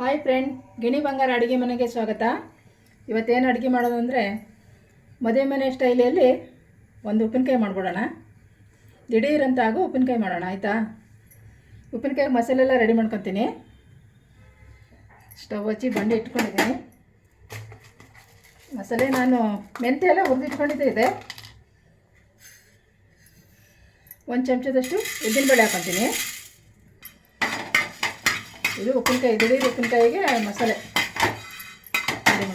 Hi friend ಗಿಣಿ ಬಂಗಾರ ಅಡುಗೆ ಮನೆಗೆ ಸ್ವಾಗತ. ಇವತ್ತೇನು ಅಡುಗೆ ಮಾಡೋದು ಅಂದರೆ ಮದುವೆ ಮನೆ ಸ್ಟೈಲಿಯಲ್ಲಿ ಒಂದು ಉಪ್ಪಿನಕಾಯಿ ಮಾಡ್ಬಿಡೋಣ. ದಿಢೀರಂತ ಆಗೋ ಉಪ್ಪಿನಕಾಯಿ ಮಾಡೋಣ, ಆಯಿತಾ? ಉಪ್ಪಿನಕಾಯಿ ಮಸಾಲೆ ಎಲ್ಲ ರೆಡಿ ಮಾಡ್ಕೊತೀನಿ. ಸ್ಟವ್ ಹಚ್ಚಿ ಬಂಡಿ ಇಟ್ಕೊಂಡಿದ್ದೀನಿ. ಮಸಾಲೆ ನಾನು ಮೆಂತೆ ಎಲ್ಲ ಹುರಿದಿಟ್ಕೊಂಡಿದ್ದೆ ಇದೆ. ಒಂದು ಚಮಚದಷ್ಟು ಉದ್ದಿನ ಉದ್ದಿನಬೇಳೆ ಹಾಕೊತೀನಿ. ಇದು ಉಪ್ಪಿನಕಾಯಿ ದಿಢೀರ್ ಉಪ್ಪಿನಕಾಯಿಗೆ ಮಸಾಲೆ. ರೆಡಿ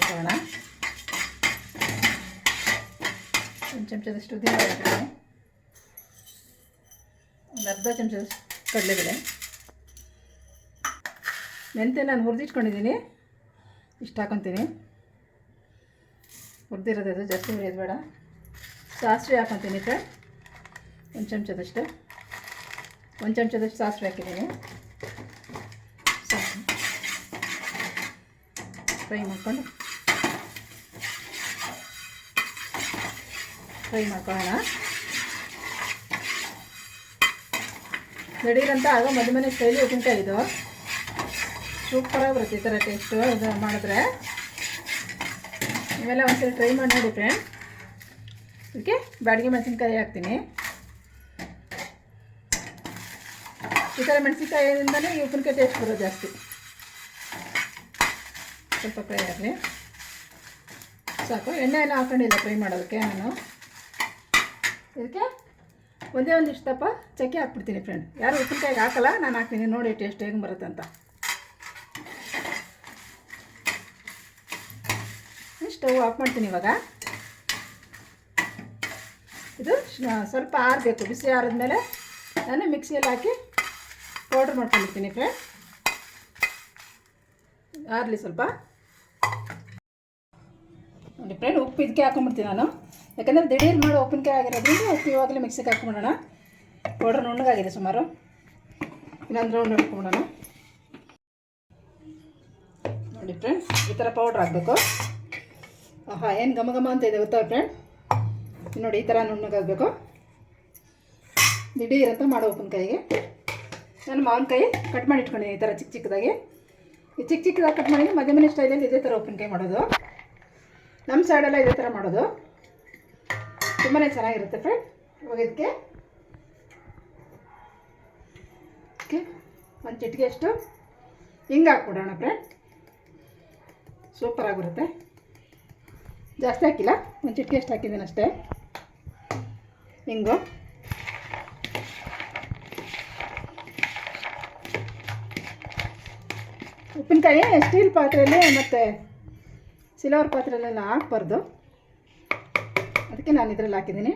ಒಂದು ಚಮಚದಷ್ಟು ಉದ್ದಿನ ಹಾಕ್ತೀನಿ ಒಂದು ಅರ್ಧ ಚಮಚದಷ್ಟು ಕಡಲೆಬೇಳೆ. ಮೆಂತ್ಯ ನಾನು ಹುರಿದಿಟ್ಕೊಂಡಿದ್ದೀನಿ. ಇಷ್ಟು ಹಾಕೊತೀನಿ. ಹುರಿದಿರೋದು ಜಾಸ್ತಿ ಹುರಿಯೋದು ಬೇಡ. ಸಾಸಿವೆ ಹಾಕೊತೀನಿ ಸರ್ ಒಂದು ಚಮಚದಷ್ಟು. ಒಂದು ಚಮಚದಷ್ಟು ಸಾಸಿವೆ ಹಾಕಿದ್ದೀನಿ. ಫ್ರೈ ಮಾಡ್ಕೊಂಡು. ಫ್ರೈ ಮಾಡ್ಕೊಳ್ಳೋಣ. ನಡೀರಂತ ಆಗ ಮದ್ ಮನೆ ಸ್ಟೈಲಿ ಉಪ್ಪಿನಕಾಯಿ ಇದು ಸೂಪರಾಗಿ ಬರುತ್ತೆ ಈ ಥರ ಟೇಸ್ಟು ಇದು ಮಾಡಿದ್ರೆ. ನೀವೆಲ್ಲ ಒಂದ್ಸರಿ ಟ್ರೈ ಮಾಡಿ ನೋಡಿ ಫ್ರೆಂಡ್ ಇದಕ್ಕೆ ಬಾಡಿಗೆ ಮೆಣಸಿನ್ಕಾಯಿ ಹಾಕ್ತೀನಿ. ಈ ಥರ ಮೆಣಸಿನ್ಕಾಯಿಂದಲೇ ಈ ಉಪ್ಪಿನಕಾಯಿ ಟೇಸ್ಟ್ ಬರೋದು ಜಾಸ್ತಿ. ಸ್ವಲ್ಪ ಫ್ರೈ ಆಗಲಿ. ಸಾಕು. ಎಣ್ಣೆ ಎಲ್ಲ ಹಾಕೊಂಡಿಲ್ಲ ಫ್ರೈ ಮಾಡೋದಕ್ಕೆ ನಾನು. ಇದಕ್ಕೆ ಒಂದೇ ಒಂದಿಷ್ಟು ದಪ್ಪ ಚಕ್ಕೆ ಹಾಕ್ಬಿಡ್ತೀನಿ ಫ್ರೆಂಡ್ ಯಾರು ಉಪ್ಪಿನಕಾಯಿಗೆ ಹಾಕಲ್ಲ, ನಾನು ಹಾಕ್ತೀನಿ. ನೋಡಿ ಟೇಸ್ಟ್ ಹೇಗೆ ಬರುತ್ತೆ ಅಂತ. ಸ್ಟವ್ ಆಫ್ ಮಾಡ್ತೀನಿ ಇವಾಗ. ಇದು ಸ್ವಲ್ಪ ಆರಬೇಕು. ಬಿಸಿ ಆರಿದ್ಮೇಲೆ ನಾನು ಮಿಕ್ಸಿಯಲ್ಲಿ ಹಾಕಿ ಪೌಡ್ರ್ ಮಾಡ್ಕೊಂಡಿರ್ತೀನಿ ಫ್ರೆಂಡ್. ಆರಲಿ ಸ್ವಲ್ಪ. ನೋಡಿ ಫ್ರೆಂಡ್, ಉಪ್ಪು ಇದಕ್ಕೆ ಹಾಕೊಂಡ್ಬಿಡ್ತೀನಿ ನಾನು. ಯಾಕಂದರೆ ದಿಢೀರ್ ಮಾಡೋ ಉಪ್ಪಿನಕಾಯಿ ಆಗಿರೋದ್ರಿಂದ ಉಪ್ಪು ಇವಾಗಲೇ ಮಿಕ್ಸಿಗೆ ಹಾಕೊಂಬಿಡೋಣ ಪೌಡ್ರ್ ನುಣ್ಣಗಾಗಿದೆ ಸುಮಾರು. ಇನ್ನೊಂದು ರೌಂಡ್ ಹಾಕೊಂಬಿಡೋಣ ನೋಡಿ ಫ್ರೆಂಡ್, ಈ ಥರ ಪೌಡ್ರ್ ಹಾಕಬೇಕು. ಆಹಾ, ಏನು ಘಮ ಘಮ ಅಂತ ಇದೆ ಗೊತ್ತಾ ಫ್ರೆಂಡ್? ನೋಡಿ, ಈ ಥರ ನುಣ್ಣಗಾಗಬೇಕು. ದಿಢೀರ್ ಅಂತ ಮಾಡೋ ಉಪ್ಪಿನಕಾಯಿಗೆ. ನಾನು ಮಾವಿನಕಾಯಿ ಕಟ್ ಮಾಡಿ ಇಟ್ಕೊಂಡಿದ್ದೀನಿ ಈ ಥರ ಚಿಕ್ಕ ಚಿಕ್ಕದಾಗಿ. ಈ ಚಿಕ್ಕ ಚಿಕ್ಕದಾಗಿ ಕಟ್ ಮಾಡಿ ಮಧ್ಯ ಮನೆ ಸ್ಟೈಲಲ್ಲಿ ಇದೇ ಥರ ಉಪ್ಪಿನಕಾಯಿ ಮಾಡೋದು. ನಮ್ಮ ಸೈಡೆಲ್ಲ ಇದೇ ಥರ ಮಾಡೋದು. ತುಂಬಾ ಚೆನ್ನಾಗಿರುತ್ತೆ ಫ್ರೆಂಡ್ ಇವಾಗ ಇದಕ್ಕೆ ಓಕೆ ಒಂದು ಚಿಟಿಕೆ ಅಷ್ಟು ಹಿಂಗೆ ಹಾಕ್ಬಿಡೋಣ ಫ್ರೆಂಡ್ ಸೂಪರ್ ಆಗಿರುತ್ತೆ. ಜಾಸ್ತಿ ಹಾಕಿಲ್ಲ, ಒಂದು ಚಿಟಿಕೆ ಅಷ್ಟು ಹಾಕಿದ್ದೀನಿ ಅಷ್ಟೇ. ಹಿಂಗು. ಉಪ್ಪಿನಕಾಯಿ ಸ್ಟೀಲ್ ಪಾತ್ರೆಯಲ್ಲಿ ಮತ್ತು ಸಿಲ್ವರ್ ಪಾತ್ರೆಯಲ್ಲೆಲ್ಲ ಹಾಕ್ಬಾರ್ದು. ಅದಕ್ಕೆ ನಾನು ಇದರಲ್ಲಿ ಹಾಕಿದ್ದೀನಿ.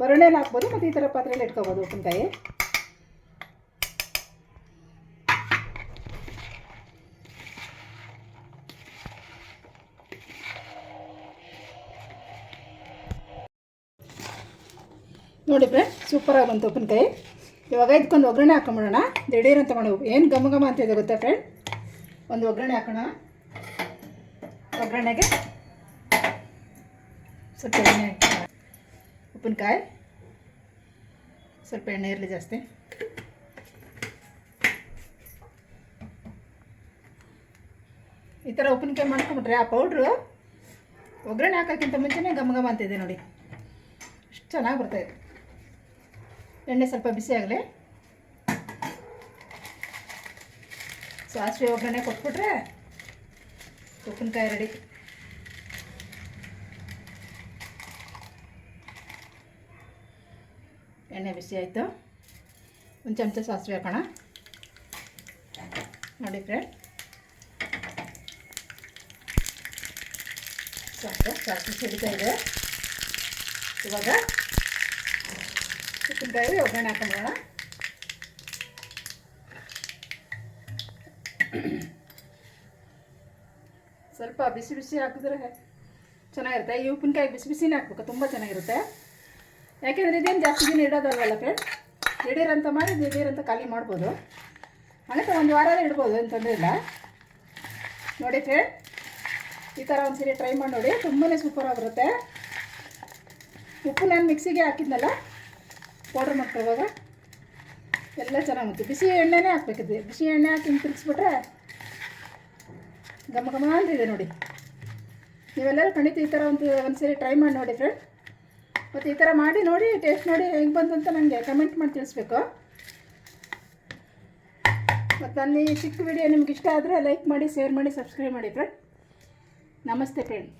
ಬರಣೆಯಲ್ಲಿ ಹಾಕ್ಬೋದು, ಮತ್ತು ಈ ಥರ ಪಾತ್ರೆಯಲ್ಲಿ ಇಟ್ಕೋಬೋದು ಉಪ್ಪಿನಕಾಯಿ. ನೋಡಿ ಫ್ರೆಂಡ್ ಸೂಪರಾಗಿ ಬಂತು ಉಪ್ಪಿನಕಾಯಿ. ಇವಾಗ ಇದಕ್ಕೊಂದು ಒಗ್ಗರಣೆ ಹಾಕೊಂಬಿಡೋಣ. ಅಂತ ಹೋಗಿ ಏನು ಘಮ ಘಮ ಅಂತ ಇದೆ ಗೊತ್ತಾ ಫ್ರೆಂಡ್ ಒಂದು ಒಗ್ಗರಣೆ ಹಾಕೋಣ. ಒಗ್ಗರಣೆಗೆ ಸ್ವಲ್ಪ ಎಣ್ಣೆ. ಉಪ್ಪಿನಕಾಯಿ. ಸ್ವಲ್ಪ ಎಣ್ಣೆ ಇರಲಿ ಜಾಸ್ತಿ. ಈ ಥರ ಉಪ್ಪಿನಕಾಯಿ ಮಾಡ್ಕೊಂಬಿಟ್ರೆ ಆ ಪೌಡ್ರು ಒಗ್ಗರಣೆ ಹಾಕೋಕ್ಕಿಂತ ಮುಂಚೆನೇ ಘಮ ಘಮ ಅಂತಿದೆ ನೋಡಿ. ಎಷ್ಟು ಚೆನ್ನಾಗಿ ಬರ್ತಾಯಿದೆ ಎಣ್ಣೆ ಸ್ವಲ್ಪ ಬಿಸಿ ಆಗಲಿ. ಸಾಸಿವೆ ಒಗ್ಗರಣೆ ಕೊಟ್ಬಿಟ್ರೆ ಉಪ್ಪಿನಕಾಯಿ ರೆಡಿ ಎಣ್ಣೆ ಬಿಸಿ ಆಯಿತು. ಒಂದು ಚಮಚ ಸಾಸಿವೆ ಹಾಕೋಣ. ನೋಡಿ ಫ್ರೆಂಡ್ ಸಾಕು ಸಾಸಿವೆ ಸಿಡಿತಾ ಇದೆ. ಇವಾಗ ಉಪ್ಪಿನಕಾಯಿ ಒಗ್ಗರಣೆ ಹಾಕೊಂಡ್ಬೋಣ ಸ್ವಲ್ಪ ಬಿಸಿ ಬಿಸಿ ಹಾಕಿದ್ರೆ ಚೆನ್ನಾಗಿರುತ್ತೆ. ಈ ಉಪ್ಪಿನಕಾಯಿ ಬಿಸಿ ಬಿಸಿನೇ ಹಾಕ್ಬೇಕು, ತುಂಬ ಚೆನ್ನಾಗಿರುತ್ತೆ. ಯಾಕೆಂದರೆ ಇದೇನು ಜಾಸ್ತಿ ದಿನ ಇಡೋದಲ್ವಲ್ಲ ಫ್ರೆಂಡ್ ದಿಢೀರ್ ಅಂತ ಮಾಡಿ ದಿಢೀರಂತ ಖಾಲಿ ಮಾಡ್ಬೋದು. ಮತ್ತೆ ಒಂದು ವಾರ ಇಡ್ಬೋದು, ಏನು ತೊಂದರೆ ಇಲ್ಲ. ನೋಡಿ ಫ್ರೆಂಡ್ ಈ ಥರ ಒಂದು ಸರಿ ಟ್ರೈ ಮಾಡಿ ನೋಡಿ ತುಂಬಾ ಸೂಪರಾಗಿರುತ್ತೆ ಉಪ್ಪು ನಾನು ಮಿಕ್ಸಿಗೆ ಹಾಕಿದ್ನಲ್ಲ? ಪೌಡ್ರ್ ಮಾಡ್ಕೊಳ್ಳುವಾಗ ಎಲ್ಲ ಚೆನ್ನಾಗುತ್ತೆ ಬಿಸಿ ಎಣ್ಣೆನೇ ಹಾಕ್ಬೇಕಿದೆ ಬಿಸಿ ಎಣ್ಣೆ ಹಾಕಿ ಹಿಂಗೆ ತಿರ್ಗಿಸ್ಬಿಟ್ರೆ ಘಮ ಘಮ ಅಂತಿದೆ ನೋಡಿ. ನೀವೆಲ್ಲರೂ ಖಂಡಿತ ಈ ಥರ ಒಂದು ಒಂದ್ಸರಿ ಟ್ರೈ ಮಾಡಿ ನೋಡಿ ಫ್ರೆಂಡ್ ಮತ್ತು ಈ ಥರ ಮಾಡಿ ನೋಡಿ ಟೇಸ್ಟ್ ನೋಡಿ ಹೆಂಗೆ ಬಂತು ಅಂತ ನನಗೆ ಕಮೆಂಟ್ ಮಾಡಿ ತಿಳಿಸ್ಬೇಕು. ಮತ್ತು ನನ್ನ ಈ ಚಿಕ್ಕ ವಿಡಿಯೋ ನಿಮ್ಗೆ ಇಷ್ಟ ಆದರೆ ಲೈಕ್ ಮಾಡಿ ಶೇರ್ ಮಾಡಿ ಸಬ್ಸ್ಕ್ರೈಬ್ ಮಾಡಿ ಫ್ರೆಂಡ್ ನಮಸ್ತೆ ಫ್ರೆಂಡ್